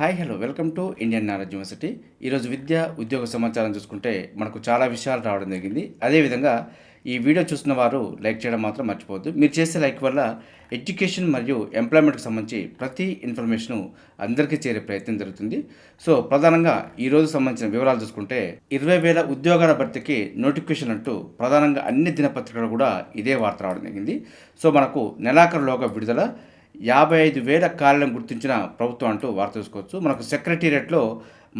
Hi hello welcome to Indian knowledge university. ఈరోజు విద్య ఉద్యోగ సమాచారం చూసుకుంటే మనకు చాలా విషయాలు రావడం జరిగింది. అదేవిధంగా ఈ వీడియో చూసిన వారు లైక్ చేయడం మాత్రం మర్చిపోవద్దు. మీరు చేసే లైక్ వల్ల ఎడ్యుకేషన్ మరియు ఎంప్లాయ్మెంట్కి సంబంధించి ప్రతి ఇన్ఫర్మేషను అందరికీ చేరే ప్రయత్నం జరుగుతుంది. సో ప్రధానంగా ఈరోజు సంబంధించిన వివరాలు చూసుకుంటే ఇరవై వేల ఉద్యోగాల భర్తీకి నోటిఫికేషన్ అంటూ ప్రధానంగా అన్ని దినపత్రికలు కూడా ఇదే వార్త రావడం జరిగింది. సో మనకు నెలాఖరులోగా విడుదల యాభై ఐదు వేల ఖాళీలను గుర్తించిన ప్రభుత్వం అంటూ వార్త చూసుకోవచ్చు మనకు సెక్రటేరియట్లో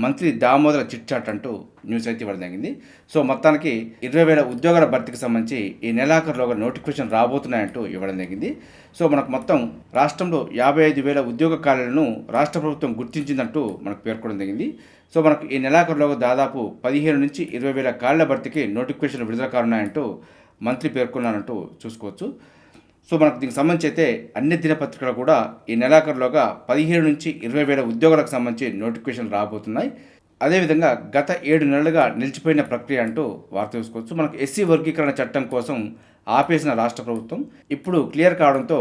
మంత్రి దామోదర చిట్చాట్ అంటూ న్యూస్ అయితే ఇవ్వడం జరిగింది. సో మొత్తానికి ఇరవై వేల ఉద్యోగాల భర్తీకి సంబంధించి ఈ నెలాఖరులోగా నోటిఫికేషన్ రాబోతున్నాయంటూ ఇవ్వడం జరిగింది. సో మనకు మొత్తం రాష్ట్రంలో యాభై ఐదు వేల ఉద్యోగ ఖాళీలను రాష్ట్ర ప్రభుత్వం గుర్తించిందంటూ మనకు పేర్కొనడం జరిగింది. సో మనకు ఈ నెలాఖరులోగా దాదాపు పదిహేను నుంచి ఇరవై వేల ఖాళీల భర్తీకి నోటిఫికేషన్ విడుదల కానున్నాయంటూ మంత్రి పేర్కొన్నారంటూ చూసుకోవచ్చు. సో మనకు దీనికి సంబంధించి అయితే అన్ని దినపత్రికలు కూడా ఈ నెలాఖరులోగా పదిహేడు నుంచి ఇరవై వేల ఉద్యోగాలకు సంబంధించి నోటిఫికేషన్ రాబోతున్నాయి. అదేవిధంగా గత ఏడు నెలలుగా నిలిచిపోయిన ప్రక్రియ అంటూ వార్త చూసుకోవచ్చు మనకు ఎస్సీ వర్గీకరణ చట్టం కోసం ఆపేసిన రాష్ట్ర ప్రభుత్వం ఇప్పుడు క్లియర్ కావడంతో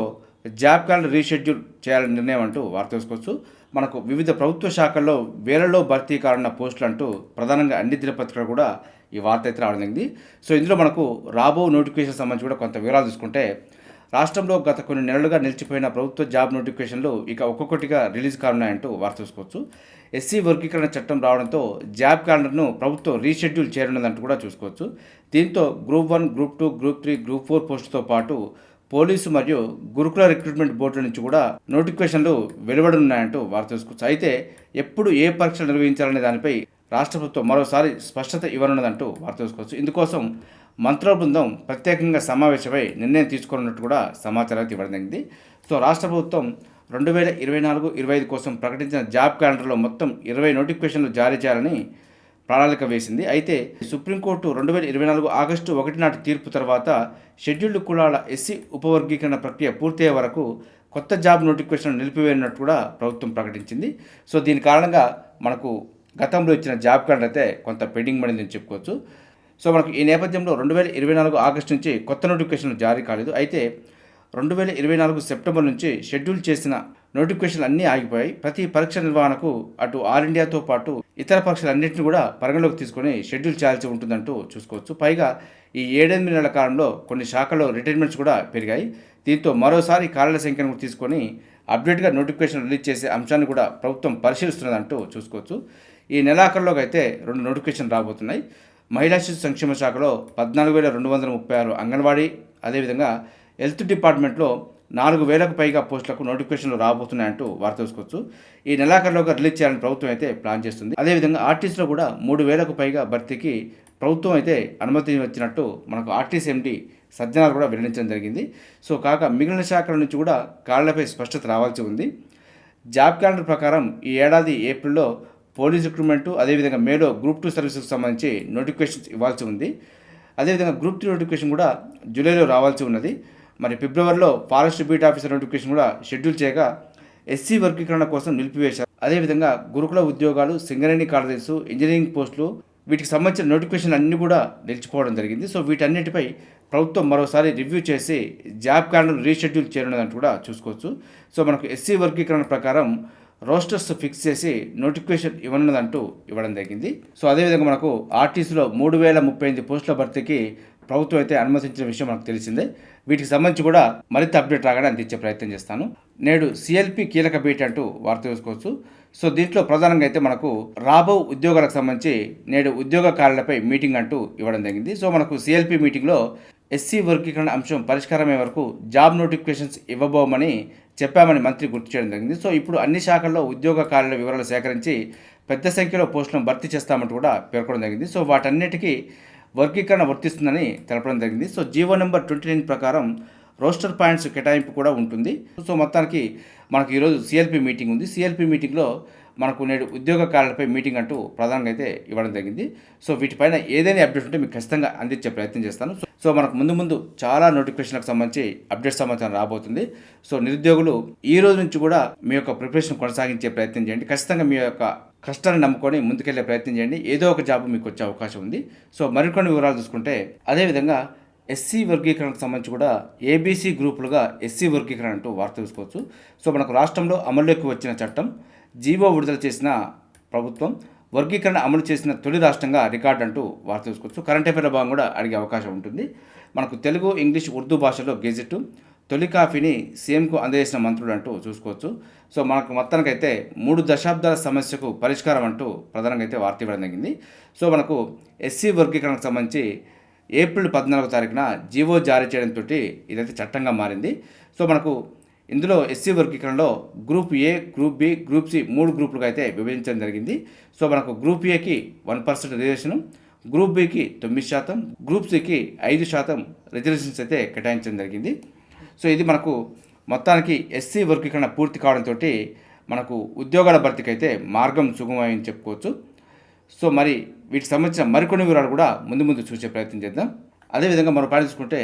జాబ్ కార్డు రీషెడ్యూల్ చేయాలని నిర్ణయం అంటూ వార్త చూసుకోవచ్చు మనకు వివిధ ప్రభుత్వ శాఖల్లో వేలలో భర్తీ కానున్న పోస్టులు అంటూ ప్రధానంగా అన్ని దినపత్రికలు కూడా ఈ వార్త అయితే రావడం జరిగింది. సో ఇందులో మనకు రాబో నోటిఫికేషన్ సంబంధించి కూడా కొంత వివరాలు చూసుకుంటే రాష్ట్రంలో గత కొన్ని నెలలుగా నిలిచిపోయిన ప్రభుత్వ జాబ్ నోటిఫికేషన్లు ఇక ఒక్కొక్కటిగా రిలీజ్ కానున్నాయంటూ వార్త చూసుకోవచ్చు ఎస్సీ వర్గీకరణ చట్టం రావడంతో జాబ్ క్యాలెండర్ను ప్రభుత్వం రీషెడ్యూల్ చేయనున్నదంటూ కూడా చూసుకోవచ్చు. దీంతో group one group two group three group four పోస్టుతో పాటు పోలీసు మరియు గురుకుల రిక్రూట్మెంట్ బోర్డుల నుంచి కూడా నోటిఫికేషన్లు వెలువడనున్నాయంటూ వార్త చూసుకోవచ్చు అయితే ఎప్పుడు ఏ పరీక్షలు నిర్వహించాలనే దానిపై రాష్ట్ర ప్రభుత్వం మరోసారి స్పష్టత ఇవ్వనున్నదంటూ వార్త చూసుకోవచ్చు ఇందుకోసం మంత్రుల బృందం ప్రత్యేకంగా సమావేశమై నిర్ణయం తీసుకోనున్నట్టు కూడా సమాచారం ఇవ్వడం జరిగింది. సో రాష్ట్ర ప్రభుత్వం రెండు వేల ఇరవై నాలుగు ఇరవై ఐదు కోసం ప్రకటించిన జాబ్ క్యాలెండర్లో మొత్తం ఇరవై నోటిఫికేషన్లు జారీ చేయాలని ప్రణాళిక వేసింది. అయితే సుప్రీంకోర్టు రెండు వేల ఇరవై నాలుగు ఆగస్టు ఒకటి నాటి తీర్పు తర్వాత షెడ్యూల్డ్ కులాల ఎస్సీ ఉపవర్గీకరణ ప్రక్రియ పూర్తయ్యే వరకు కొత్త జాబ్ నోటిఫికేషన్ నిలిపివేయనట్టు కూడా ప్రభుత్వం ప్రకటించింది. సో దీని కారణంగా మనకు గతంలో ఇచ్చిన జాబ్ కార్డు అయితే కొంత పెండింగ్ పడిందని చెప్పుకోవచ్చు. సో మనకు ఈ నేపథ్యంలో రెండు వేల ఇరవై నాలుగు ఆగస్టు నుంచి కొత్త నోటిఫికేషన్లు జారీ కాలేదు. అయితే రెండు వేల ఇరవై నాలుగు సెప్టెంబర్ నుంచి షెడ్యూల్ చేసిన నోటిఫికేషన్లు అన్నీ ఆగిపోయాయి. ప్రతి పరీక్ష నిర్వహణకు అటు ఆల్ ఇండియాతో పాటు ఇతర పరీక్షలన్నింటినీ కూడా పరిగణలోకి తీసుకొని షెడ్యూల్ చేయాల్సి ఉంటుందంటూ చూసుకోవచ్చు. పైగా ఈ ఏడెనిమిది నెలల కాలంలో కొన్ని శాఖల్లో రిటైర్మెంట్స్ కూడా పెరిగాయి. దీంతో మరోసారి కార్యాల సంఖ్యను కూడా తీసుకొని అప్డేట్గా నోటిఫికేషన్ రిలీజ్ చేసే అంశాన్ని కూడా ప్రభుత్వం పరిశీలిస్తున్నదంటూ చూసుకోవచ్చు. ఈ నెలాఖరులోకి అయితే రెండు నోటిఫికేషన్ రాబోతున్నాయి. మహిళా శిశు సంక్షేమ శాఖలో పద్నాలుగు వేల రెండు వందల ముప్పై ఆరు అంగన్వాడీ అదేవిధంగా హెల్త్ డిపార్ట్మెంట్లో నాలుగు వేలకు పైగా పోస్టులకు నోటిఫికేషన్లు రాబోతున్నాయంటూ వార్త చూసుకోవచ్చు ఈ నెలాఖరులోగా రిలీజ్ చేయాలని ప్రభుత్వం అయితే ప్లాన్ చేస్తుంది. అదేవిధంగా ఆర్టీసీలో కూడా మూడు వేలకు పైగా భర్తీకి ప్రభుత్వం అయితే అనుమతి వచ్చినట్టు మనకు ఆర్టీసీ ఎండి సజ్జనాలు కూడా వెల్లడించడం జరిగింది. సో కాక మిగిలిన శాఖల నుంచి కూడా కాళ్ళపై స్పష్టత రావాల్సి ఉంది. జాబ్ క్యాలెండర్ ప్రకారం ఈ ఏడాది ఏప్రిల్లో పోలీస్ రిక్రూట్మెంట్ అదేవిధంగా మేలో గ్రూప్ టూ సర్వీసెస్కి సంబంధించి నోటిఫికేషన్స్ ఇవ్వాల్సి ఉంది. అదేవిధంగా గ్రూప్ త్రీ నోటిఫికేషన్ కూడా జూలైలో రావాల్సి ఉన్నది. మరి ఫిబ్రవరిలో ఫారెస్ట్ బీట్ ఆఫీసర్ నోటిఫికేషన్ కూడా షెడ్యూల్ చేయగా ఎస్సీ వర్గీకరణ కోసం నిలిపివేశారు. అదేవిధంగా గురుకుల ఉద్యోగాలు సింగరేణి కాలేజెస్ ఇంజనీరింగ్ పోస్టులు వీటికి సంబంధించిన నోటిఫికేషన్ అన్నీ కూడా నిలిచిపోవడం జరిగింది. సో వీటన్నిటిపై ప్రభుత్వం మరోసారి రివ్యూ చేసి జాబ్ క్యాలెండర్ రీషెడ్యూల్ చేయనున్నదంటూ కూడా చూసుకోవచ్చు. సో మనకు ఎస్సీ వర్గీకరణ ప్రకారం రోస్టర్స్ ఫిక్స్ చేసి నోటిఫికేషన్ ఇవ్వనున్నదంటూ ఇవ్వడం జరిగింది. సో అదేవిధంగా మనకు ఆర్టీసీలో మూడు వేల ముప్పై ఎనిమిది పోస్టుల భర్తీకి ప్రభుత్వం అయితే అనుమతించిన విషయం మనకు తెలిసిందే. వీటికి సంబంధించి కూడా మరింత అప్డేట్ రాగానే అందించే ప్రయత్నం చేస్తాను. నేడు సిఎల్పి కీలక భేటీ అంటూ వార్త చూసుకోవచ్చు సో దీంట్లో ప్రధానంగా అయితే మనకు రాబో ఉద్యోగాలకు సంబంధించి నేడు ఉద్యోగ కార్యాలపై మీటింగ్ అంటూ ఇవ్వడం జరిగింది. సో మనకు సిఎల్పి మీటింగ్లో ఎస్సీ వర్గీకరణ అంశం పరిష్కారమే వరకు జాబ్ నోటిఫికేషన్స్ ఇవ్వబోమని చెప్పామని మంత్రి గుర్తు చేయడం జరిగింది. సో ఇప్పుడు అన్ని శాఖల్లో ఉద్యోగ కార్యాల వివరాలు సేకరించి పెద్ద సంఖ్యలో పోస్టులను భర్తీ చేస్తామంటూ కూడా పేర్కొనడం జరిగింది. సో వాటన్నిటికీ వర్గీకరణ వర్తిస్తుందని తెలపడం జరిగింది. So GO number twenty nine ప్రకారం రోస్టర్ పాయింట్స్ కేటాయింపు కూడా ఉంటుంది. సో మొత్తానికి మనకి ఈరోజు సిఎల్పి మీటింగ్ ఉంది. సిఎల్పి మీటింగ్లో మనకు నేడు ఉద్యోగ కార్యాలపై మీటింగ్ అంటూ ప్రధానంగా అయితే ఇవ్వడం జరిగింది. సో వీటిపైన ఏదైనా అప్డేట్ ఉంటే మీకు ఖచ్చితంగా అందించే ప్రయత్నం చేస్తాను. సో- సో మనకు ముందు ముందు చాలా నోటిఫికేషన్లకు సంబంధించి అప్డేట్ సమాచారం రాబోతుంది. సో నిరుద్యోగులు ఈ రోజు నుంచి కూడా మీ యొక్క ప్రిపరేషన్ కొనసాగించే ప్రయత్నం చేయండి. ఖచ్చితంగా మీ యొక్క కష్టాన్ని నమ్ముకొని ముందుకెళ్ళే ప్రయత్నం చేయండి. ఏదో ఒక జాబ్ మీకు వచ్చే అవకాశం ఉంది. సో మరికొన్ని వివరాలు చూసుకుంటే అదేవిధంగా ఎస్సీ వర్గీకరణకు సంబంధించి కూడా ఏబీసీ గ్రూపులుగా ఎస్సీ వర్గీకరణ అంటూ వార్త చూసుకోవచ్చు సో మనకు రాష్ట్రంలో అమల్లోకి వచ్చిన చట్టం జీవో విడుదల చేసిన ప్రభుత్వం వర్గీకరణ అమలు చేసిన తొలి రాష్ట్రంగా రికార్డ్ అంటూ వార్త చూసుకోవచ్చు కరెంట్ అఫేర్ల భాగం కూడా అడిగే అవకాశం ఉంటుంది. మనకు తెలుగు ఇంగ్లీష్ ఉర్దూ భాషలో గెజెట్ తొలి కాఫీని సీఎంకు అందజేసిన మంత్రుడు అంటూ చూసుకోవచ్చు. సో మనకు మొత్తానికైతే మూడు దశాబ్దాల సమస్యకు పరిష్కారం అంటూ ప్రధానంగా అయితే వార్త ఇవ్వడం జరిగింది. సో మనకు ఎస్సీ వర్గీకరణకు సంబంధించి ఏప్రిల్ పద్నాలుగో తారీఖున జీవో జారీ చేయడంతో ఇదైతే చట్టంగా మారింది. సో మనకు ఇందులో SC వర్గీకరణలో group A group B group C మూడు గ్రూపులుగా అయితే విభజించడం జరిగింది. సో మనకు గ్రూప్ ఏకి వన్ పర్సెంట్ రిజర్వేషన్ గ్రూప్ బికి తొమ్మిది శాతం గ్రూప్ సికి ఐదు శాతం రిజర్వేషన్స్ అయితే కేటాయించడం జరిగింది. సో ఇది మనకు మొత్తానికి ఎస్సీ వర్గీకరణ పూర్తి కావడంతో మనకు ఉద్యోగాల భర్తీకి అయితే మార్గం సుగమమని చెప్పుకోవచ్చు. సో మరి వీటికి సంబంధించిన మరికొన్ని వివరాలు కూడా ముందు ముందు చూసే ప్రయత్నం చేద్దాం. అదేవిధంగా మనం పాటించుకుంటే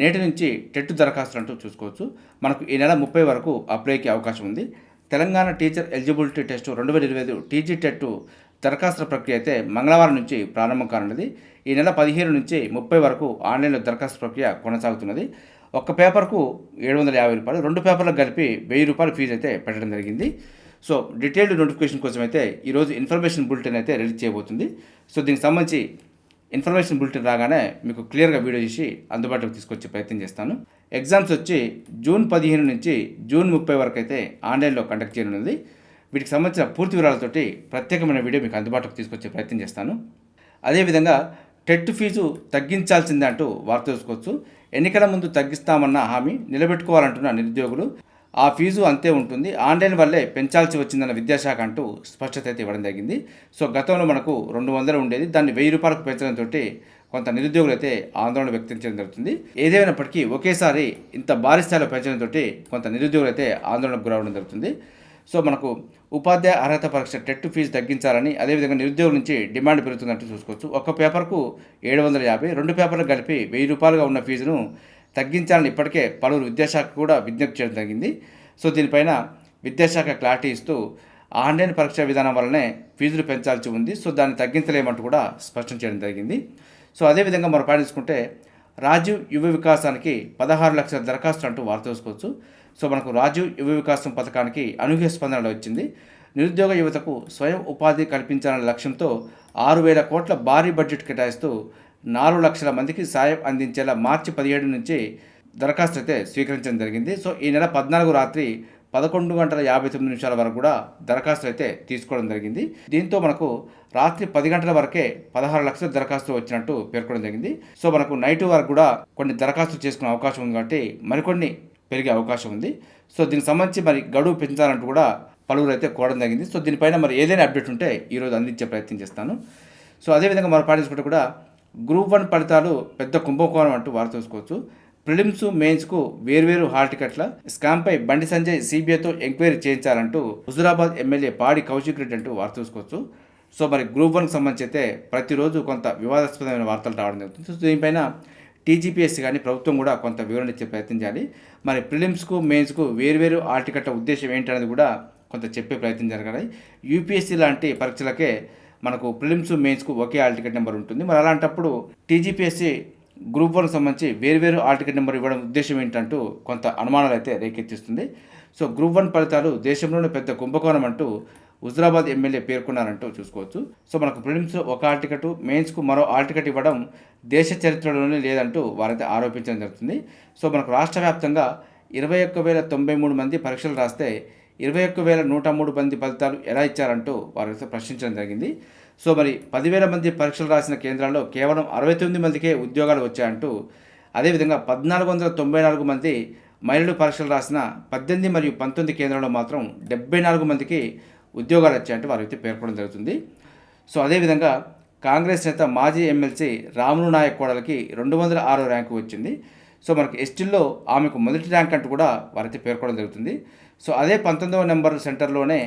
నేటి నుంచి టెట్ దరఖాస్తులు అంటూ చూసుకోవచ్చు. మనకు ఈ నెల ముప్పై వరకు అప్లైకి అవకాశం ఉంది. తెలంగాణ టీచర్ ఎలిజిబిలిటీ టెస్ట్ రెండు వేల ఇరవై ఐదు టీజీ టెట్ దరఖాస్తుల ప్రక్రియ అయితే మంగళవారం నుంచి ప్రారంభం కానున్నది. ఈ నెల పదిహేను నుంచి ముప్పై వరకు ఆన్లైన్లో దరఖాస్తు ప్రక్రియ కొనసాగుతున్నది. ఒక్క పేపర్కు ఏడు వందల యాభై రూపాయలు రెండు పేపర్లకు కలిపి వెయ్యి రూపాయలు ఫీజు అయితే పెట్టడం జరిగింది. సో డీటెయిల్డ్ నోటిఫికేషన్ కోసం అయితే ఈరోజు ఇన్ఫర్మేషన్ బులెటిన్ అయితే రిలీజ్ చేయబోతుంది. సో దీనికి సంబంధించి ఇన్ఫర్మేషన్ బులెటిన్ రాగానే మీకు క్లియర్గా వీడియో చేసి అందుబాటులోకి తీసుకొచ్చే ప్రయత్నం చేస్తాను. ఎగ్జామ్స్ వచ్చి జూన్ పదిహేను నుంచి జూన్ ముప్పై వరకు అయితే ఆన్లైన్లో కండక్ట్ చేయనున్నది వీటికి సంబంధించిన పూర్తి వివరాలతోటి ప్రత్యేకమైన వీడియో మీకు అందుబాటులోకి తీసుకొచ్చే ప్రయత్నం చేస్తాను. అదేవిధంగా టెట్ ఫీజు తగ్గించాల్సిందే అంటూ వార్త చూసుకోవచ్చు ఎన్నికల ముందు తగ్గిస్తామన్న హామీ నిలబెట్టుకోవాలంటున్న నిరుద్యోగులు ఆ ఫీజు అంతే ఉంటుంది. ఆన్లైన్ వల్లే పెంచాల్సి వచ్చిందన్న విద్యాశాఖ అంటూ స్పష్టత అయితే ఇవ్వడం జరిగింది. సో గతంలో మనకు రెండు వందలు ఉండేది. దాన్ని వెయ్యి రూపాయలకు పెంచడంతో కొంత నిరుద్యోగులు అయితే ఆందోళన వ్యక్తం చేయడం జరుగుతుంది. ఏదేమైనప్పటికీ ఒకేసారి ఇంత భారీ స్థాయిలో పెంచడంతో కొంత నిరుద్యోగులు అయితే ఆందోళనకు గురవడం జరుగుతుంది. సో మనకు ఉపాధ్యాయ అర్హత పరీక్ష టెట్ ఫీజు తగ్గించాలని అదేవిధంగా నిరుద్యోగుల నుంచి డిమాండ్ పెరుగుతుందంటూ చూసుకోవచ్చు. ఒక పేపర్కు ఏడు వందల యాభై రెండు పేపర్లు కలిపి వెయ్యి రూపాయలుగా ఉన్న ఫీజును తగ్గించాలని ఇప్పటికే పలువురు విద్యాశాఖ కూడా విజ్ఞప్తి చేయడం జరిగింది. సో దీనిపైన విద్యాశాఖ క్లారిటీ ఇస్తూ ఆన్లైన్ పరీక్ష విధానం వల్లనే ఫీజులు పెంచాల్సి ఉంది. సో దాన్ని తగ్గించలేమంటూ కూడా స్పష్టం చేయడం జరిగింది. సో అదేవిధంగా మనం పాటించుకుంటే రాజీవ్ యువ వికాసానికి పదహారు లక్షల దరఖాస్తు అంటూ వార్త చూసుకోవచ్చు సో మనకు రాజీవ్ యువ వికాసం పథకానికి అనూహ్య స్పందన వచ్చింది. నిరుద్యోగ యువతకు స్వయం ఉపాధి కల్పించాలనే లక్ష్యంతో ఆరు వేల కోట్ల భారీ బడ్జెట్ కేటాయిస్తూ నాలుగు లక్షల మందికి సాయం అందించేలా మార్చి పదిహేడు నుంచి దరఖాస్తు అయితే స్వీకరించడం జరిగింది. సో ఈ నెల పద్నాలుగు రాత్రి పదకొండు గంటల యాభై తొమ్మిది నిమిషాల వరకు కూడా దరఖాస్తు అయితే తీసుకోవడం జరిగింది. దీంతో మనకు రాత్రి పది గంటల వరకే పదహారు లక్షల దరఖాస్తు వచ్చినట్టు పేర్కొనడం జరిగింది. సో మనకు నైట్ వరకు కూడా కొన్ని దరఖాస్తులు చేసుకునే అవకాశం ఉంది కాబట్టి మరికొన్ని పెరిగే అవకాశం ఉంది. సో దీనికి సంబంధించి మరి గడువు పెంచాలంటూ కూడా పలువురు అయితే కోవడం జరిగింది. సో దీనిపైన మరి ఏదైనా అప్డేట్ ఉంటే ఈరోజు అందించే ప్రయత్నం చేస్తాను. సో అదేవిధంగా మరో పాటించుకుంటే కూడా గ్రూప్ వన్ ఫలితాలు పెద్ద కుంభకోణం అంటూ వారు చూసుకోవచ్చు ప్రిలిమ్స్ మెయిన్స్కు వేర్వేరు హాల్ టికెట్ల స్కామ్పై బండి సంజయ్ సిబిఐతో ఎంక్వైరీ చేయించాలంటూ హుజురాబాద్ ఎమ్మెల్యే పాడి కౌశిక్ రెడ్డి అంటూ వారు చూసుకోవచ్చు సో మరి గ్రూప్ వన్కి సంబంధించి అయితే ప్రతిరోజు కొంత వివాదాస్పదమైన వార్తలు రావడం జరుగుతుంది. సో దీనిపైన టీజీపీఎస్సీ కానీ ప్రభుత్వం కూడా కొంత వివరణ ఇచ్చే ప్రయత్నం చేయాలి. మరి ప్రిలిమ్స్కు మెయిన్స్కు వేర్వేరు హాల్ టికెట్ల ఉద్దేశం ఏంటనేది కూడా కొంత చెప్పే ప్రయత్నం జరగాలి. యూపీఎస్సీ లాంటి పరీక్షలకే మనకు ప్రిలిమ్స్ మెయిన్స్కు ఒకే ఆల్ టికెట్ నెంబర్ ఉంటుంది. మరి అలాంటప్పుడు టీజీపీఎస్సీ గ్రూప్ వన్ సంబంధించి వేర్వేరు ఆల్ టికెట్ నెంబర్ ఇవ్వడం ఉద్దేశం ఏంటంటూ కొంత అనుమానాలు అయితే రేకెత్తిస్తుంది. సో గ్రూప్ వన్ ఫలితాలు దేశంలోనే పెద్ద కుంభకోణం అంటూ హుజరాబాద్ ఎమ్మెల్యే పేర్కొన్నారంటూ చూసుకోవచ్చు. సో మనకు ప్రిలిమ్స్ ఒక ఆల్ టికెట్ మెయిన్స్కు మరో ఆల్ టికెట్ ఇవ్వడం దేశ చరిత్రలోనే లేదంటూ వారైతే ఆరోపించడం జరుగుతుంది. సో మనకు రాష్ట్ర వ్యాప్తంగా ఇరవై ఒక్క వేల తొంభై మూడు మంది పరీక్షలు రాస్తే ఇరవై ఒక్క వేల నూట మూడు మంది ఫలితాలు ఎలా ఇచ్చారంటూ వారితో ప్రశ్నించడం జరిగింది. సో మరి పదివేల మంది పరీక్షలు రాసిన కేంద్రాల్లో కేవలం అరవై తొమ్మిది మందికే ఉద్యోగాలు వచ్చాయంటూ అదేవిధంగా పద్నాలుగు వందల తొంభై నాలుగు మంది మహిళలు పరీక్షలు రాసిన పద్దెనిమిది మరియు పంతొమ్మిది కేంద్రాల్లో మాత్రం డెబ్బై నాలుగు మందికి ఉద్యోగాలు వచ్చాయంటూ వారైతే పేర్కొనడం జరుగుతుంది. సో అదేవిధంగా కాంగ్రెస్ నేత మాజీ ఎమ్మెల్సీ రాములు నాయక్ కోడలకి రెండు వందల ఆరో ర్యాంకు వచ్చింది. సో మనకి ఎస్టీల్లో ఆమెకు మొదటి ర్యాంక్ అంటూ కూడా వారైతే పేర్కొనడం జరుగుతుంది. సో అదే పంతొమ్మిదవ నెంబర్ సెంటర్లోనే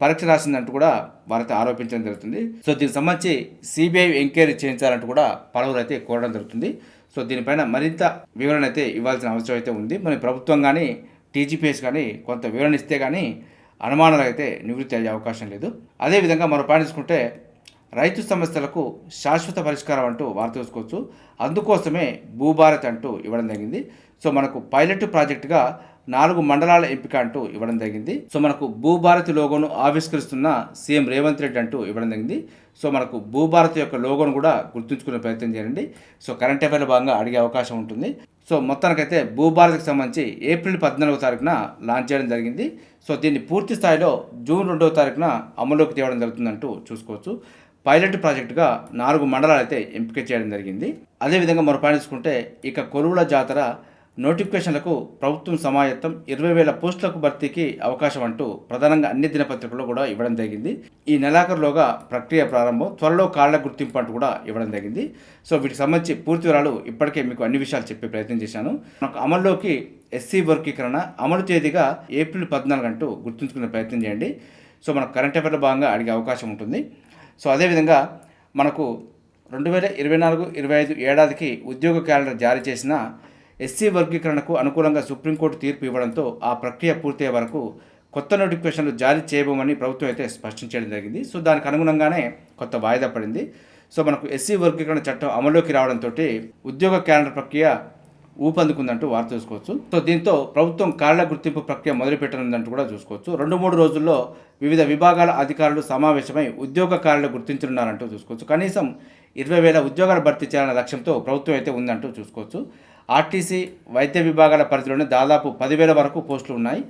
పరీక్ష రాసిందంటూ కూడా వారైతే ఆరోపించడం జరుగుతుంది. సో దీనికి సంబంధించి సిబిఐ ఎంక్వైరీ చేయించాలంటూ కూడా పలువురు అయితే కోరడం జరుగుతుంది. సో దీనిపైన మరింత వివరణ అయితే ఇవ్వాల్సిన అవసరం అయితే ఉంది. మరి ప్రభుత్వం కానీ టీజీపీఎస్ కానీ కొంత వివరణ ఇస్తే కానీ అనుమానాలు అయితే నివృత్తి అయ్యే అవకాశం లేదు. అదేవిధంగా మనం పాటించుకుంటే రైతు సమస్యలకు శాశ్వత పరిష్కారం అంటూ వార్త చూసుకోవచ్చు అందుకోసమే భూభారత్ అంటూ ఇవ్వడం జరిగింది. సో మనకు పైలట్ ప్రాజెక్టుగా నాలుగు మండలాల ఎంపిక అంటూ ఇవ్వడం జరిగింది. సో మనకు భూభారతి లోగోను ఆవిష్కరిస్తున్న సీఎం రేవంత్ రెడ్డి అంటూ ఇవ్వడం జరిగింది. సో మనకు భూభారతి యొక్క లోగోను కూడా గుర్తుంచుకునే ప్రయత్నం చేయండి. సో కరెంట్ అఫైర్లో భాగంగా అడిగే అవకాశం ఉంటుంది. సో మొత్తానికైతే భూభారతికి సంబంధించి ఏప్రిల్ పద్నాలుగో తారీఖున లాంచ్ చేయడం జరిగింది. సో దీన్ని పూర్తి స్థాయిలో జూన్ రెండవ తారీఖున అమల్లోకి తేవడం జరుగుతుందంటూ చూసుకోవచ్చు. పైలట్ ప్రాజెక్టుగా నాలుగు మండలాలు అయితే ఎంపిక చేయడం జరిగింది. అదేవిధంగా మరో పాటించుకుంటే ఇక కొలువుల జాతర నోటిఫికేషన్లకు ప్రభుత్వం సమాయత్తం ఇరవై వేల పోస్టులకు భర్తీకి అవకాశం అంటూ ప్రధానంగా అన్ని దినపత్రికల్లో కూడా ఇవ్వడం జరిగింది. ఈ నెలాఖరులోగా ప్రక్రియ ప్రారంభం త్వరలో కాళ్ళ గుర్తింపు అంటూ కూడా ఇవ్వడం జరిగింది. సో వీటికి సంబంధించి పూర్తి వివరాలు ఇప్పటికే మీకు అన్ని విషయాలు చెప్పే ప్రయత్నం చేశాను. మనకు అమల్లోకి ఎస్సీ వర్గీకరణ అమలు తేదీగా ఏప్రిల్ పద్నాలుగు అంటూ గుర్తుంచుకునే ప్రయత్నం చేయండి. సో మనకు కరెంట్ అఫైర్లో భాగంగా అడిగే అవకాశం ఉంటుంది. సో అదేవిధంగా మనకు రెండు వేల ఇరవై నాలుగు ఇరవై ఐదు ఏడాదికి ఉద్యోగ క్యాలెండర్ జారీ చేసిన ఎస్సీ వర్గీకరణకు అనుకూలంగా సుప్రీంకోర్టు తీర్పు ఇవ్వడంతో ఆ ప్రక్రియ పూర్తయ్యే వరకు కొత్త నోటిఫికేషన్లు జారీ చేయబోమని ప్రభుత్వం అయితే స్పష్టం చేయడం జరిగింది. సో దానికి అనుగుణంగానే కొత్త వాయిదా పడింది. సో మనకు ఎస్సీ వర్గీకరణ చట్టం అమల్లోకి రావడంతో ఉద్యోగ క్యాలెండర్ ప్రక్రియ ఊపందుకుందంటూ వార్త చూసుకోవచ్చు. సో దీంతో ప్రభుత్వం కార్ల గుర్తింపు ప్రక్రియ మొదలుపెట్టనుందంటూ కూడా చూసుకోవచ్చు. రెండు మూడు రోజుల్లో వివిధ విభాగాల అధికారులు సమావేశమై ఉద్యోగ కార్డులు గుర్తించనున్నారంటూ చూసుకోవచ్చు. కనీసం ఇరవై వేల ఉద్యోగాలు భర్తీ చేయాలన్న లక్ష్యంతో ప్రభుత్వం అయితే ఉందంటూ చూసుకోవచ్చు. ఆర్టీసీ వైద్య విభాగాల పరిధిలోనే దాదాపు పదివేల వరకు పోస్టులు ఉన్నాయి.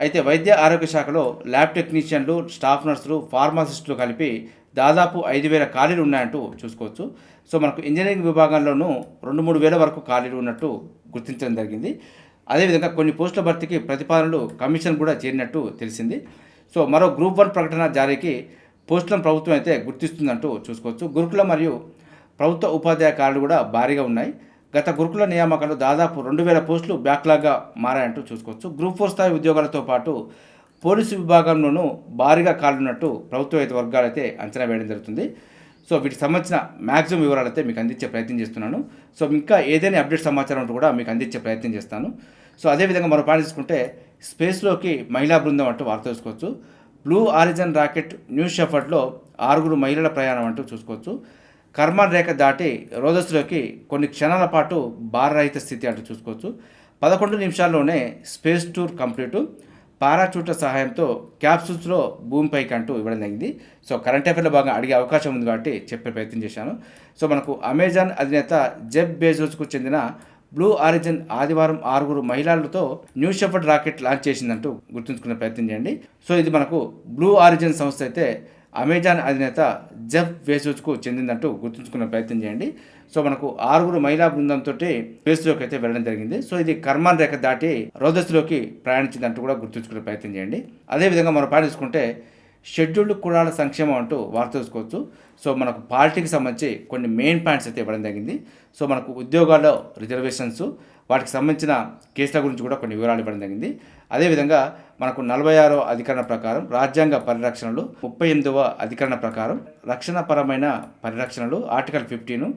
అయితే వైద్య ఆరోగ్య శాఖలో ల్యాబ్ టెక్నీషియన్లు స్టాఫ్ నర్సులు ఫార్మాసిస్టులు కలిపి దాదాపు ఐదు వేల ఖాళీలు ఉన్నాయంటూ చూసుకోవచ్చు. సో మనకు ఇంజనీరింగ్ విభాగంలోనూ రెండు మూడు వేల వరకు ఖాళీలు ఉన్నట్టు గుర్తించడం జరిగింది. అదేవిధంగా కొన్ని పోస్టుల భర్తీకి ప్రతిపాదనలు కమిషన్ కూడా చేరినట్టు తెలిసింది. సో మరో గ్రూప్ వన్ ప్రకటన జారీకి పోస్టులను ప్రభుత్వం అయితే గుర్తిస్తుందంటూ చూసుకోవచ్చు. గురుకుల మరియు ప్రభుత్వ ఉపాధ్యాయ కార్డులు కూడా భారీగా ఉన్నాయి. గత గురుకుల నియామకాలు దాదాపు రెండు వేల పోస్టులు బ్యాక్లాగ్గా మారాయంటూ చూసుకోవచ్చు. గ్రూప్ ఫోర్ స్థాయి ఉద్యోగాలతో పాటు పోలీసు విభాగంలోనూ భారీగా కాలున్నట్టు ప్రభుత్వ వర్గాలైతే అంచనా వేయడం జరుగుతుంది. సో వీటికి సంబంధించిన మ్యాక్సిమం వివరాలు అయితే మీకు అందించే ప్రయత్నం చేస్తున్నాను. సో ఇంకా ఏదైనా అప్డేట్ సమాచారం ఉంటే కూడా మీకు అందించే ప్రయత్నం చేస్తాను. సో అదేవిధంగా మరో పాయింట్ తీసుకుంటే స్పేస్లోకి మహిళా బృందం అంటూ వార్త చూసుకోవచ్చు. బ్లూ ఆరిజన్ రాకెట్ న్యూస్ షఫర్ట్లో ఆరుగురు మహిళల ప్రయాణం అంటూ చూసుకోవచ్చు. కర్మన్ రేఖ దాటి రోజస్లోకి కొన్ని క్షణాల పాటు భారరహిత స్థితి అంటూ చూసుకోవచ్చు. పదకొండు నిమిషాల్లోనే స్పేస్ టూర్ కంప్లీటు. పారాచూట్ల సహాయంతో క్యాప్సూల్స్లో భూమిపైకి అంటూ ఇవ్వడం జరిగింది. సో కరెంట్ అఫేర్లో బాగా అడిగే అవకాశం ఉంది కాబట్టి చెప్పే ప్రయత్నం చేశాను. సో మనకు అమెజాన్ అధినేత జెబ్ బేజోస్కు చెందిన బ్లూ ఆరిజిన్ ఆదివారం ఆరుగురు మహిళలతో న్యూ షెఫర్డ్ రాకెట్ లాంచ్ చేసిందంటూ గుర్తుంచుకునే ప్రయత్నం చేయండి. సో ఇది మనకు బ్లూ ఆరిజిన్ సంస్థ అయితే అమెజాన్ అధినేత జెఫ్ వేసోజ్కు చెందిందంటూ గుర్తుంచుకునే ప్రయత్నం చేయండి. సో మనకు ఆరుగురు మహిళా బృందంతో స్పేస్లోకి అయితే వెళ్ళడం జరిగింది. సో ఇది కర్మాన్ రేఖ దాటి రోదస్లోకి ప్రయాణించిందంటూ కూడా గుర్తుంచుకునే ప్రయత్నం చేయండి. అదేవిధంగా మనం పాటించుకుంటే షెడ్యూల్డ్ కులాల సంక్షేమం అంటూ వార్త చూసుకోవచ్చు. సో మనకు పార్టీకి సంబంధించి కొన్ని మెయిన్ పాయింట్స్ అయితే ఇవ్వడం జరిగింది. సో మనకు ఉద్యోగాల్లో రిజర్వేషన్స్ వాటికి సంబంధించిన కేసుల గురించి కూడా కొన్ని వివరాలు ఇవ్వడం జరిగింది. అదేవిధంగా మనకు నలభై ఆరో అధికరణ ప్రకారం రాజ్యాంగ పరిరక్షణలు ముప్పై ఎనిమిదవ అధికరణ ప్రకారం రక్షణపరమైన పరిరక్షణలు ఆర్టికల్ ఫిఫ్టీను.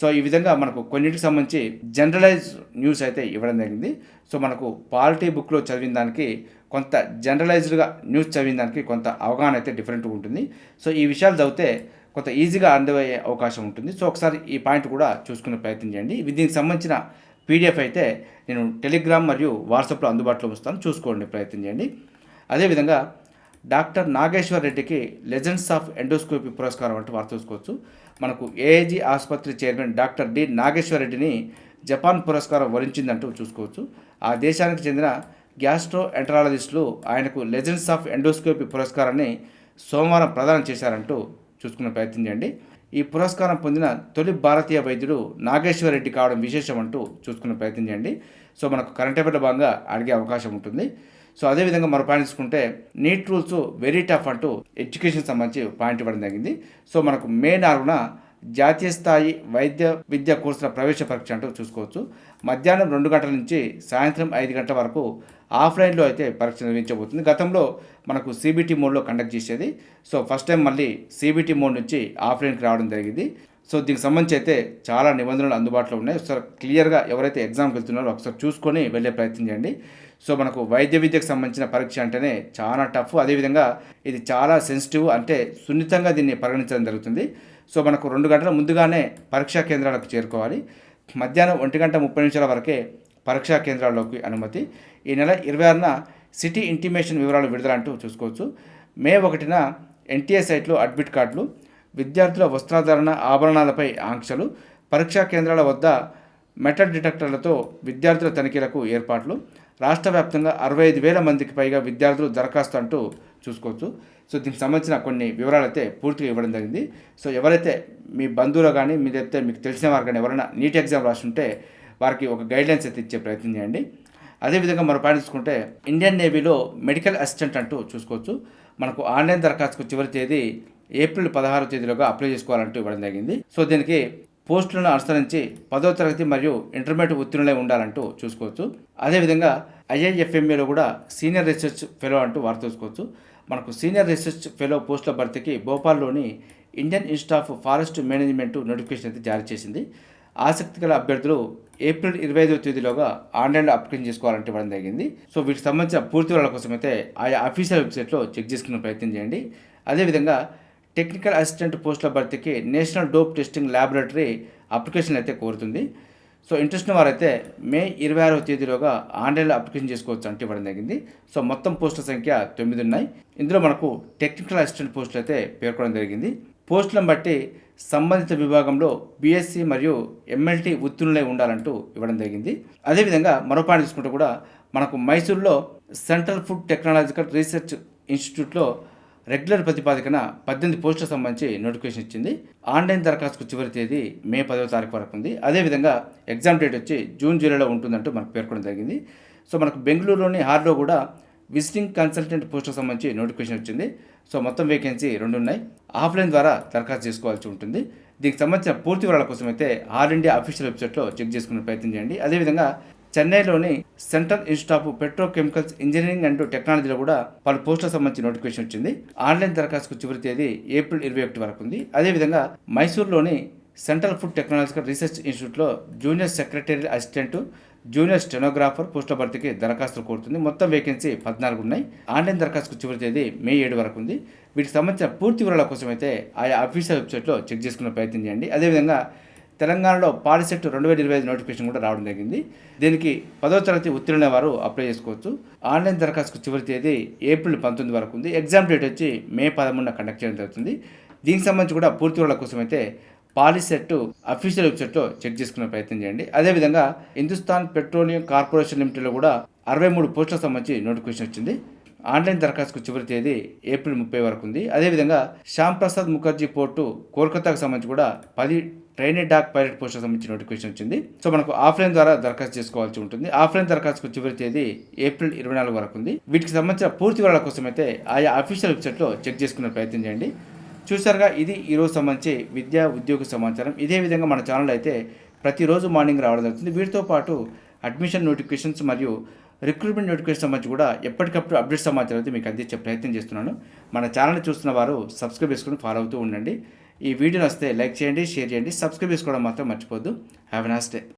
సో ఈ విధంగా మనకు కొన్నిటికి సంబంధించి జనరలైజ్ న్యూస్ అయితే ఇవ్వడం జరిగింది. సో మనకు పాలిటీ బుక్లో చదివిన దానికి కొంత జనరలైజ్డ్గా న్యూస్ చదివిన దానికి కొంత అవగాహన అయితే డిఫరెంట్గా ఉంటుంది. సో ఈ విషయాలు చదివితే కొంత ఈజీగా అందవయ్యే అవకాశం ఉంటుంది. సో ఒకసారి ఈ పాయింట్ కూడా చూసుకునే ప్రయత్నం చేయండి. దీనికి సంబంధించిన పీడిఎఫ్ అయితే నేను టెలిగ్రామ్ మరియు వాట్సాప్లో అందుబాటులో ఉంచుతాను చూసుకోండి ప్రయత్నం చేయండి. అదేవిధంగా డాక్టర్ నాగేశ్వర్ రెడ్డికి లెజెండ్స్ ఆఫ్ ఎండోస్కోపీ పురస్కారం అంటే వార్త చూసుకోవచ్చు మనకు ఏఐజీ ఆసుపత్రి చైర్మన్ డాక్టర్ డి నాగేశ్వర్ రెడ్డిని జపాన్ పురస్కారం వరించిందంటూ చూసుకోవచ్చు. ఆ దేశానికి చెందిన గ్యాస్ట్రో ఎంటరాలజిస్టులు ఆయనకు లెజెండ్స్ ఆఫ్ ఎండోస్కోపీ పురస్కారాన్ని సోమవారం ప్రదానం చేశారంటూ చూసుకునే ప్రయత్నం చేయండి. ఈ పురస్కారం పొందిన తొలి భారతీయ వైద్యుడు నాగేశ్వర రెడ్డి కావడం విశేషం అంటూ చూసుకునే ప్రయత్నం చేయండి. సో మనకు కరెంట్ అఫైర్లో భాగంగా అడిగే అవకాశం ఉంటుంది. సో అదేవిధంగా మరో పాయింట్ తీసుకుంటే నీట్ రూల్స్ వెరీ టఫ్ అంటూ ఎడ్యుకేషన్ సంబంధించి పాయింట్ ఇవ్వడం జరిగింది. సో మనకు మే నాలుగున జాతీయ స్థాయి వైద్య విద్యా కోర్సుల ప్రవేశ పరీక్ష అంటూ చూసుకోవచ్చు. మధ్యాహ్నం రెండు గంటల నుంచి సాయంత్రం ఐదు గంటల వరకు ఆఫ్లైన్లో అయితే పరీక్ష నిర్వహించబోతుంది. గతంలో మనకు సిబిటి మోడ్లో కండక్ట్ చేసేది. సో ఫస్ట్ టైం మళ్ళీ సిబిటి మోడ్ నుంచి ఆఫ్లైన్కి రావడం జరిగింది. సో దీనికి సంబంధించి అయితే చాలా నిబంధనలు అందుబాటులో ఉన్నాయి. ఒకసారి క్లియర్గా ఎవరైతే ఎగ్జామ్కి వెళ్తున్నారో ఒకసారి చూసుకొని వెళ్ళే ప్రయత్నం చేయండి. సో మనకు వైద్య విద్యకు సంబంధించిన పరీక్ష అంటేనే చాలా టఫ్ అదేవిధంగా ఇది చాలా సెన్సిటివ్ అంటే సున్నితంగా దీన్ని పరిగణించడం జరుగుతుంది. సో మనకు రెండు గంటల ముందుగానే పరీక్షా కేంద్రాలకు చేరుకోవాలి. మధ్యాహ్నం ఒంటి గంట ముప్పై నిమిషాల వరకే పరీక్షా కేంద్రాల్లోకి అనుమతి. ఈ నెల ఇరవై ఆరున సిటీ ఇంటిమేషన్ వివరాలు విడుదల అంటూ చూసుకోవచ్చు. మే ఒకటిన ఎన్టీఏ సైట్లో అడ్మిట్ కార్డులు విద్యార్థుల వస్త్రాధారణ ఆభరణాలపై ఆంక్షలు పరీక్షా కేంద్రాల వద్ద మెటల్ డిటెక్టర్లతో విద్యార్థుల తనిఖీలకు ఏర్పాట్లు రాష్ట్ర వ్యాప్తంగా అరవై ఐదు వేల మందికి పైగా విద్యార్థులు దరఖాస్తు అంటూ చూసుకోవచ్చు. సో దీనికి సంబంధించిన కొన్ని వివరాలు అయితే పూర్తిగా ఇవ్వడం జరిగింది. సో ఎవరైతే మీ బంధువులు కానీ మీరైతే మీకు తెలిసిన వారు కానీ ఎవరైనా నీట్ ఎగ్జామ్ రాసుంటే వారికి ఒక గైడ్లైన్స్ అయితే ఇచ్చే ప్రయత్నం చేయండి. అదేవిధంగా మరో పాయింట్ చూసుకుంటే ఇండియన్ నేవీలో మెడికల్ అసిస్టెంట్ అంటూ చూసుకోవచ్చు. మనకు ఆన్లైన్ దరఖాస్తుకు చివరి తేదీ ఏప్రిల్ పదహారు తేదీలోగా అప్లై చేసుకోవాలంటూ ఇవ్వడం జరిగింది. సో దీనికి పోస్టులను అనుసరించి పదో తరగతి మరియు ఇంటర్మీడియట్ ఉత్తీర్ణులై ఉండాలంటూ చూసుకోవచ్చు. అదేవిధంగా ఐఐఎఫ్ఎంఏలో కూడా సీనియర్ రీసెర్చ్ ఫెలో అంటూ వారు చూసుకోవచ్చు. మనకు సీనియర్ రీసెర్చ్ ఫెలో పోస్టుల భర్తీకి భోపాల్లోని Indian institute of forest management notification అయితే జారీ చేసింది. ఆసక్తి గల అభ్యర్థులు ఏప్రిల్ ఇరవై ఐదవ తేదీలోగా ఆన్లైన్లో అప్లికేషన్ చేసుకోవాలంటే ఇవ్వడం జరిగింది. సో వీటికి సంబంధించిన పూర్తి వివరాల కోసం అయితే ఆయా అఫీషియల్ వెబ్సైట్లో చెక్ చేసుకునే ప్రయత్నం చేయండి. అదేవిధంగా టెక్నికల్ అసిస్టెంట్ పోస్టుల భర్తీకి national dope testing laboratory application అయితే కోరుతుంది. సో ఇంట్రెస్ట్ ఉన్న వారైతే మే ఇరవై ఆరవ తేదీలోగా ఆన్లైన్లో అప్లికేషన్ చేసుకోవచ్చు అంటే ఇవ్వడం జరిగింది. సో మొత్తం పోస్టుల సంఖ్య తొమ్మిది ఉన్నాయి. ఇందులో మనకు టెక్నికల్ అసిస్టెంట్ పోస్టులు అయితే పేర్కొనడం జరిగింది. పోస్టులను బట్టి సంబంధిత విభాగంలో బీఎస్సీ మరియు ఎంఎల్టీ ఉత్తీర్ణులై ఉండాలంటూ ఇవ్వడం జరిగింది. అదేవిధంగా మరో పాయింట్ చూసుకుంటే కూడా మనకు మైసూర్లో సెంట్రల్ ఫుడ్ టెక్నాలజికల్ రీసెర్చ్ ఇన్స్టిట్యూట్లో రెగ్యులర్ ప్రతిపాదికన పద్దెనిమిది పోస్టులకు సంబంధించి నోటిఫికేషన్ ఇచ్చింది. ఆన్లైన్ దరఖాస్తుకు చివరి తేదీ మే పదవ తారీఖు వరకు ఉంది. అదేవిధంగా ఎగ్జామ్ డేట్ వచ్చి జూన్ జూలైలో ఉంటుందంటూ మనకు పేర్కొనడం జరిగింది. సో మనకు బెంగళూరులోని హార్లో కూడా విజిటింగ్ కన్సల్టెంట్ పోస్టుకు సంబంధించి నోటిఫికేషన్ వచ్చింది. సో మొత్తం వేకెన్సీ రెండు ఉన్నాయి ఆఫ్లైన్ ద్వారా దరఖాస్తు చేసుకోవాల్సి ఉంటుంది. దీనికి సంబంధించిన పూర్తి వివరాల కోసం అయితే ఆల్ ఇండియా అఫీషియల్ వెబ్సైట్లో చెక్ చేసుకునే ప్రయత్నం చేయండి. అదేవిధంగా చెన్నైలోని central institute of petrochemicals engineering and టెక్నాలజీలో కూడా పలు పోస్టులకు సంబంధించి నోటిఫికేషన్ వచ్చింది. ఆన్లైన్ దరఖాస్తుకు చివరి తేదీ ఏప్రిల్ ఇరవై ఒకటి వరకు ఉంది. అదేవిధంగా మైసూర్లోని సెంట్రల్ ఫుడ్ టెక్నాలజికల్ రీసెర్చ్ ఇన్స్టిట్యూట్లో junior secretary assistant junior stenographer పోస్టుల భర్తీకి దరఖాస్తులు కోరుతుంది. మొత్తం వేకెన్సీ పద్నాలుగు ఉన్నాయి. ఆన్లైన్ దరఖాస్తుకు చివరి తేదీ మే ఏడు వరకు ఉంది. వీటికి సంబంధించిన పూర్తి వివరాల కోసం అయితే ఆయా అఫీషియల్ వెబ్సైట్లో చెక్ చేసుకునే ప్రయత్నం చేయండి. అదేవిధంగా తెలంగాణలో పాలిసెట్ రెండు వేల ఇరవై ఐదు నోటిఫికేషన్ కూడా రావడం జరిగింది. దీనికి పదో తరగతి ఉత్తీర్ణ వారు అప్లై చేసుకోవచ్చు. ఆన్లైన్ దరఖాస్తుకు చివరి తేదీ ఏప్రిల్ పంతొమ్మిది వరకు ఉంది. ఎగ్జామ్ డేట్ వచ్చి మే పదమూడున కండక్ట్ చేయడం జరుగుతుంది. దీనికి సంబంధించి కూడా పూర్తి వివరాల కోసం అయితే పాలిసెట్ అఫీషియల్ వెబ్సైట్లో చెక్ చేసుకునే ప్రయత్నం చేయండి. అదేవిధంగా హిందుస్థాన్ పెట్రోలియం కార్పొరేషన్ లిమిటెడ్లో కూడా అరవై మూడు పోస్టులకు సంబంధించి నోటిఫికేషన్ వచ్చింది. ఆన్లైన్ దరఖాస్తుకు చివరి తేదీ ఏప్రిల్ ముప్పై వరకు ఉంది. అదేవిధంగా శ్యామ్ ప్రసాద్ ముఖర్జీ పోర్టు కోల్కతాకు సంబంధించి కూడా పది ట్రైనీ డాక్ పైలట్ పోస్టులకు సంబంధించి నోటిఫికేషన్ వచ్చింది. సో మనకు ఆఫ్లైన్ ద్వారా దరఖాస్తు చేసుకోవాల్సి ఉంటుంది. ఆఫ్లైన్ దరఖాస్తుకు చివరి తేదీ ఏప్రిల్ ఇరవై నాలుగు వరకు ఉంది. వీటికి సంబంధించిన పూర్తి వివరాల కోసం అయితే ఆయా అఫీషియల్ వెబ్సైట్లో చెక్ చేసుకునే ప్రయత్నం చేయండి. చూసారుగా ఇది ఈరోజు సంబంధించి విద్యా ఉద్యోగ సమాచారం. ఇదే విధంగా మన ఛానల్ అయితే ప్రతిరోజు మార్నింగ్ రావడం జరుగుతుంది. వీటితో పాటు అడ్మిషన్ నోటిఫికేషన్స్ మరియు రిక్రూట్మెంట్ నోటిఫికేషన్ సంబంధించి కూడా ఎప్పటికప్పుడు అప్డేట్ సమాచారం అయితే మీకు అందించే ప్రయత్నం చేస్తున్నాను. మన ఛానల్ చూస్తున్న వారు సబ్స్క్రైబ్ చేసుకుని ఫాలో అవుతూ ఉండండి. ఈ వీడియో వస్తే లైక్ చేయండి షేర్ చేయండి సబ్స్క్రైబ్ చేసుకోవడం మాత్రం మర్చిపోద్దు హ్యావ్ నాస్ డే